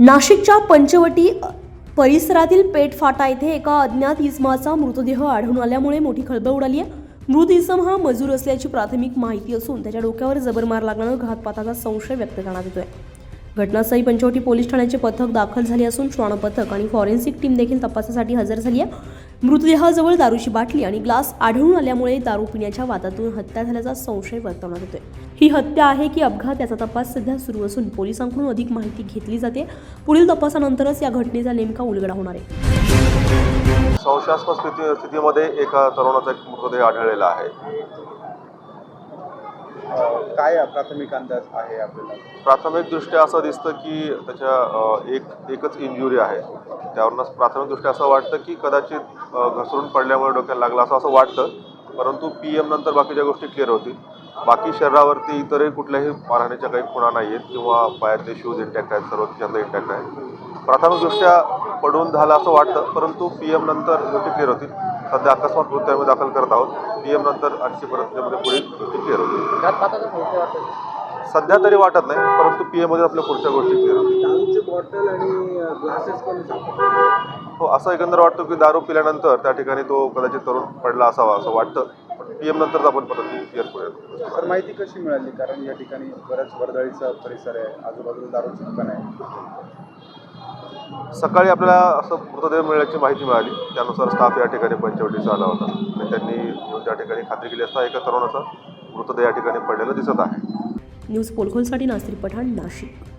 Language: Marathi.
नाशिकच्या पंचवटी परिसरातील पेटफाटा येथे एका अज्ञात इसमाचा मृतदेह आढळून आल्यामुळे मोठी खळबळ उडाली आहे. मृत इसम हा मजूर असल्याची प्राथमिक माहिती असून त्याच्या डोक्यावर जबर मार लागल्यानं घातपाताचा संशय व्यक्त करण्यात येतोय. घटनास्थळी पंचवटी पोलीस ठाण्याचे पथक दाखल झाले असून श्वान पथक आणि फॉरेन्सिक टीम देखील तपासासाठी हजर झाली आहे. मृतदेहाजवळ दारूची बाटली आणि ग्लास आढळून आल्यामुळे दारू पिण्याच्या वादातून हत्या झाल्याचा संशय वर्तवण्यात येतोय. ही हत्या आहे की अपघात याचा तपास सध्या सुरू असून पोलिसांकडून अधिक माहिती घेतली जाते. पुढील तपासानंतरच या घटनेचा नेमका उलगडा होणार आहे. संशयास्पद स्थिती स्थितीमध्ये एका तरुणाचा एक मृतदेह आढळलेला आहे. काय प्राथमिक अंदाज आहे आपल्याला? प्राथमिकदृष्ट्या असं दिसतं की त्याच्या एक एकच इंजुरी आहे. त्यावरूनच प्राथमिकदृष्ट्या असं वाटतं की कदाचित घसरून पडल्यामुळे डोक्याला लागला असं असं वाटतं. परंतु पी एम नंतर बाकीच्या गोष्टी क्लिअर होतील. बाकी शरीरावरती इतरही कुठल्याही मारहाणीच्या काही खुणा नाही आहेत किंवा पायातले शूज इंटॅक्ट आहेत सर्व त्यातलं इंटॅक्ट आहे प्राथमिकदृष्ट्या पडून झालं असं वाटतं परंतु पी एम नंतर गोष्टी क्लिअर होतील. सध्या अकस्मात मृत्यू आम्ही दाखल करत आहोत. पी एम नंतर आणखी परत त्याच्यामध्ये पुढील गोष्टी क्लिअर होतील. सध्या तरी वाटत नाही परंतु पी एममध्ये आपल्या पुढच्या गोष्टी क्लिअर होतील. हो असं एकंदर वाटतं की दारू पिल्यानंतर त्या ठिकाणी तो कदाचित तरुण पडला असावा असं वाटतं. पण पी एम नंतरच आपण परत क्लिअर करूया तर माहिती कशी मिळाली? कारण या ठिकाणी बऱ्याच वर्दळीचा परिसर आहे. आजूबाजूला दारूची दुकान आहे. सकाळी आपल्याला असं मृतदेह मिळण्याची माहिती मिळाली. त्यानुसार स्टाफ या ठिकाणी पंचवटीचा आला होता. आणि त्यांनी येऊन त्या ठिकाणी खात्री केली असता एका तरुणाचा मृतदेह या ठिकाणी पडलेला दिसत आहे. न्यूज पोलखोलसाठी नासिर पठाण नाशिक.